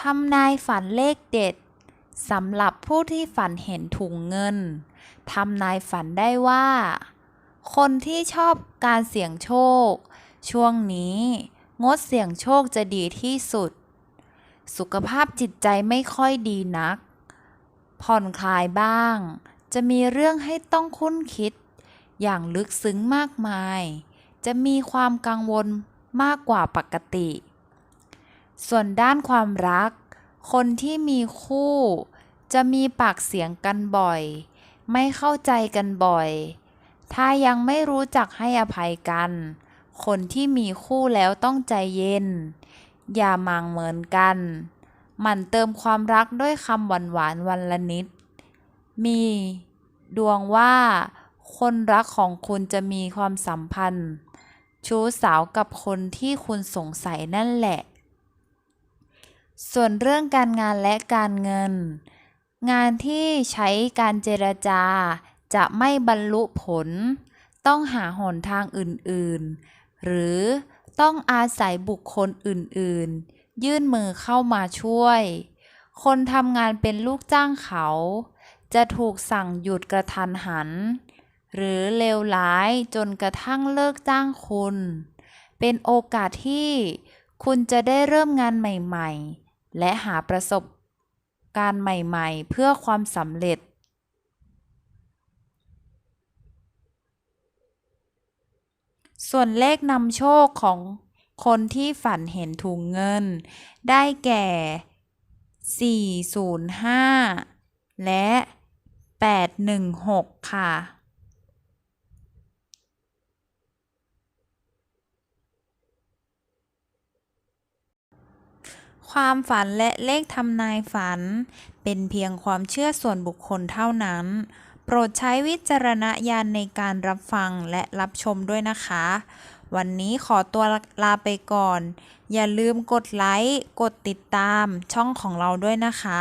ทำนายฝันเลขเด็ดสำหรับผู้ที่ฝันเห็นถุงเงินทำนายฝันได้ว่า คนที่ชอบการเสี่ยงโชค ช่วงนี้งดเสี่ยงโชคจะดีที่สุด สุขภาพจิตใจไม่ค่อยดีนัก ผ่อนคลายบ้าง จะมีเรื่องให้ต้องคุ้นคิด อย่างลึกซึ้งมากมาย จะมีความกังวลมากกว่าปกติ ส่วนด้านความรัก คนที่มีคู่ จะมีปากเสียงกันบ่อย ไม่เข้าใจกันบ่อย ถ้ายังไม่รู้จักให้อภัยกัน คนที่มีคู่แล้วต้องใจเย็น อย่ามางเหมือนกัน หมั่นเติมความรักด้วยคำหวานหวานๆวันละนิด มีดวงว่าคนรักของคุณจะมีความสัมพันธ์ ชู้สาวกับคนที่คุณสงสัยนั่นแหละ ส่วนเรื่องการงานและการเงิน งานที่ใช้การเจรจา จะไม่บรรลุผล ต้องหาหนทางอื่นๆ หรือต้องอาศัยบุคคลอื่นๆ ยื่นมือเข้ามาช่วย คนทำงานเป็นลูกจ้างเขา จะถูกสั่งหยุดกระทันหัน หรือเลวร้ายจนกระทั่งเลิกจ้างคุณ เป็นโอกาสที่คุณจะได้เริ่มงานใหม่ ๆ และหาประสบการณ์ใหม่ๆ เพื่อความสำเร็จ ส่วนเลขนำโชคของคนที่ฝันเห็นถุงเงิน ได้แก่ 405 และ 816 ค่ะ ความฝันและเลขทำนายฝัน เป็นเพียงความเชื่อส่วนบุคคลเท่านั้น โปรดใช้วิจารณญาณในการรับฟังและรับชมด้วยนะคะ วันนี้ขอตัวลาไปก่อน อย่าลืมกดไลค์ กดติดตามช่องของเราด้วยนะคะ